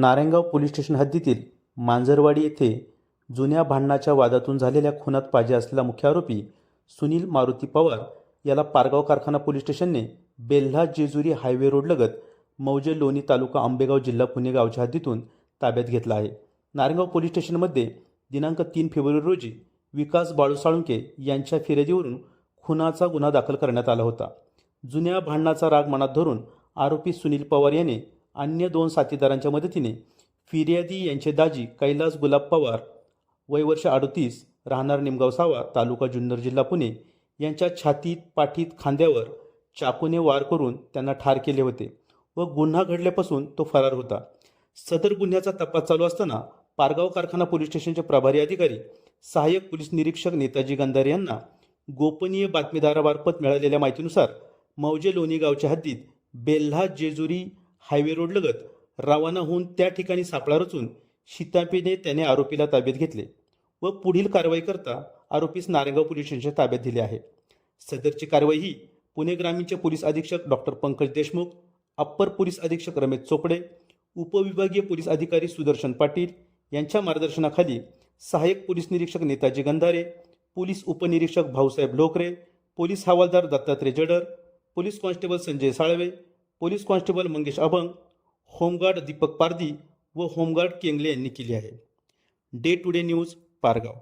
Narayangaon police station हद्दीतील मांजरवाडी येथे जुन्या भांडणाच्या वादातून झालेल्या खुनात पाहिजे असलेला मुख्य आरोपी सुनील मारुती पवार याला पारगाव कारखाना पोलीस स्टेशनने बेल्हा जेजुरी हायवे रोडलगत मौजे लोणी तालुका आंबेगाव जिल्हा पुणे गावच्या हद्दीतून ताब्यात घेतला आहे. नारायणगाव पोलीस स्टेशनमध्ये दिनांक तीन फेब्रुवारी रोजी विकास बाळू साळुंके यांच्या फिर्यादीवरून खुनाचा गुन्हा दाखल करण्यात आला होता. जुन्या भांडणाचा राग मनात धरून आरोपी सुनील पवार याने अन्य दोन साथीदारांच्या मदतीने फिर्यादी यांचे दाजी कैलास गुलाब पवार वय वर्ष अडतीस राहणार निमगाव सावा तालुका जुन्नर जिल्हा पुणे यांच्या छातीत पाठीत खांद्यावर चाकूने वार करून त्यांना ठार केले होते व गुन्हा घडल्यापासून तो फरार होता. सदर गुन्ह्याचा तपास चालू असताना पारगाव कारखाना पोलीस स्टेशनचे प्रभारी अधिकारी सहाय्यक पोलीस निरीक्षक नेताजी गंधारे यांना गोपनीय बातमीदारामार्फत मिळालेल्या माहितीनुसार मौजे लोणी गावच्या हद्दीत बेल्हा जेजुरी हायवे रोडलगत रवाना होऊन त्या ठिकाणी सापळा रचून शितापीने त्याने आरोपीला ताब्यात घेतले व पुढील कारवाई करता आरोपीस नारायणगाव पोलीस स्टेशनच्या ताब्यात दिले आहे. सदरची कारवाई ही पुणे ग्रामीणचे पोलीस अधीक्षक doctor Pankaj Deshmukh upper police अधीक्षक रमेश चोपडे उपविभागीय पोलीस अधिकारी सुदर्शन पाटील यांच्या मार्गदर्शनाखाली सहाय्यक पोलीस निरीक्षक नेताजी गंधारे पोलीस उपनिरीक्षक भाऊसाहेब लोकरे पोलीस हवालदार Dattatray Jadar police constable Sanjay Salve police constable Mangesh Abhang home guard Deepak Pardi व होमगार्ड केंगले यांनी केली आहे. Day to day news Pargaon.